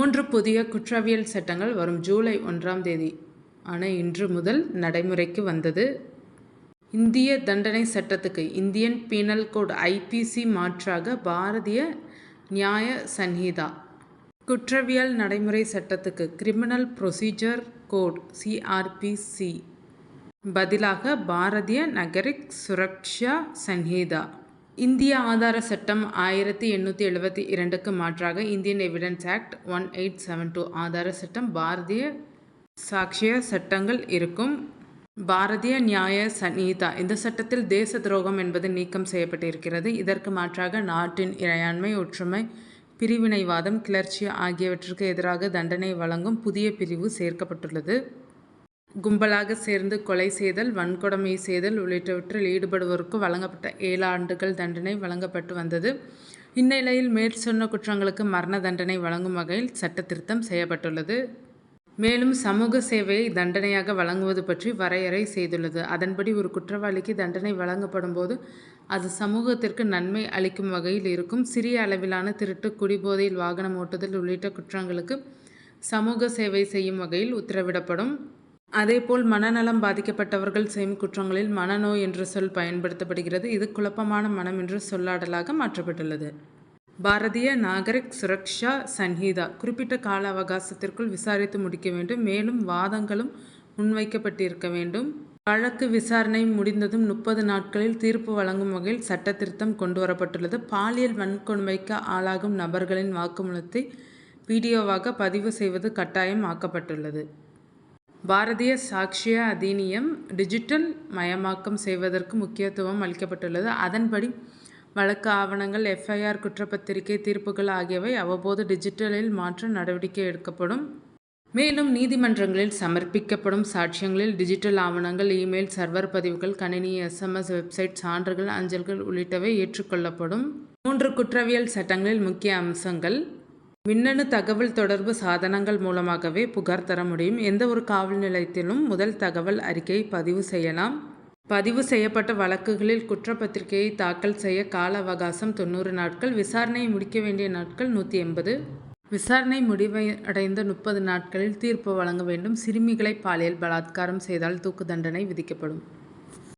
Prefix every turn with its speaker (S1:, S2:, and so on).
S1: மூன்று புதிய குற்றவியல் சட்டங்கள் வரும் ஜூலை ஒன்றாம் தேதி. ஆன இன்று முதல் நடைமுறைக்கு வந்தது. இந்திய தண்டனை சட்டத்துக்கு இந்தியன் பீனல் கோட் ஐபிசி மாற்றாக பாரதிய நியாய சன்ஹிதா. குற்றவியல் நடைமுறை சட்டத்துக்கு கிரிமினல் ப்ரொசீஜர் கோட் சிஆர்பிசி பதிலாக பாரதிய நகரிக் சுரக்ஷா சன்ஹிதா. இந்திய ஆதார சட்டம் ஆயிரத்தி எண்ணூற்றி எழுபத்தி இரண்டுக்கு மாற்றாக Indian evidence act one eight seven two ஆதார சட்டம் பாரதிய சாட்சிய சட்டங்கள் இருக்கும். பாரதிய நியாய சன்ஹிதா இந்த சட்டத்தில் தேச துரோகம் என்பது நீக்கம் செய்யப்பட்டிருக்கிறது. இதற்கு மாற்றாக நாட்டின் இறையாண்மை ஒற்றுமை பிரிவினைவாதம் கிளர்ச்சி ஆகியவற்றிற்கு எதிராக தண்டனை வழங்கும் புதிய பிரிவு சேர்க்கப்பட்டுள்ளது. கும்பலாக சேர்ந்து கொலை செய்தல் வன்கொடுமை செய்தல் உள்ளிட்டவற்றில் ஈடுபடுவோருக்கு வழங்கப்பட்ட ஏழு ஆண்டுகள் தண்டனை வழங்கப்பட்டு வந்தது. இந்நிலையில் மேற்சொன்ன குற்றங்களுக்கு மரண தண்டனை வழங்கும் வகையில் சட்ட திருத்தம் செய்யப்பட்டுள்ளது. மேலும் சமூக சேவையை தண்டனையாக வழங்குவது பற்றி வரையறை செய்துள்ளது. அதன்படி ஒரு குற்றவாளிக்கு தண்டனை வழங்கப்படும் போது அது சமூகத்திற்கு நன்மை அளிக்கும் வகையில் இருக்கும். சிறிய அளவிலான திருட்டு குடிபோதையில் வாகனம் ஓட்டுதல் உள்ளிட்ட குற்றங்களுக்கு சமூக சேவை செய்யும் வகையில் உத்தரவிடப்படும். அதேபோல் மனநலம் பாதிக்கப்பட்டவர்கள் செய்யும் குற்றங்களில் மனநோய் என்ற சொல் பயன்படுத்தப்படுகிறது. இது குழப்பமான மனம் என்ற சொல்லாடலாக மாற்றப்பட்டுள்ளது. பாரதிய நாகரிக் சுரக்ஷா சன்ஹிதா குறிப்பிட்ட கால அவகாசத்திற்குள் விசாரித்து முடிக்க வேண்டும். மேலும் வாதங்களும் முன்வைக்கப்பட்டிருக்க வேண்டும். வழக்கு விசாரணை முடிந்ததும் முப்பது நாட்களில் தீர்ப்பு வழங்கும் வகையில் சட்ட திருத்தம் கொண்டு வரப்பட்டுள்ளது பாலியல் வன்கொடுமைக்கு ஆளாகும் நபர்களின் வாக்குமூலத்தை வீடியோவாக பதிவு செய்வது கட்டாயம் ஆக்கப்பட்டுள்ளது. பாரதிய சாக்ஷிய அதிநியம் டிஜிட்டல் மயமாக்கம் செய்வதற்கு முக்கியத்துவம் அளிக்கப்பட்டுள்ளது. அதன்படி வழக்கு ஆவணங்கள் எஃப்ஐஆர் குற்றப்பத்திரிகை தீர்ப்புகள் ஆகியவை அவ்வப்போது டிஜிட்டலில் மாற்ற நடவடிக்கை எடுக்கப்படும். மேலும் நீதிமன்றங்களில் சமர்ப்பிக்கப்படும் சாட்சியங்களில் டிஜிட்டல் ஆவணங்கள் இமெயில் சர்வர் பதிவுகள் கணினி எஸ்எம்எஸ் வெப்சைட் சான்றுகள் அஞ்சல்கள் உள்ளிட்டவை ஏற்றுக்கொள்ளப்படும். மூன்று குற்றவியல் சட்டங்களில் முக்கிய அம்சங்கள். மின்னணு தகவல் தொடர்பு சாதனங்கள் மூலமாகவே புகார் தர முடியும். எந்த ஒரு காவல் நிலையத்திலும் முதல் தகவல் அறிக்கையை பதிவு செய்யலாம். பதிவு செய்யப்பட்ட வழக்குகளில் குற்றப்பத்திரிகையை தாக்கல் செய்ய கால அவகாசம் தொண்ணூறு நாட்கள். விசாரணையை முடிக்க வேண்டிய நாட்கள் நூற்றி எண்பது. விசாரணை முடிவடைந்த முப்பது நாட்களில் தீர்ப்பு வழங்க வேண்டும். சிறுமிகளை பாலியல் பலாத்காரம் செய்தால் தூக்கு தண்டனை விதிக்கப்படும்.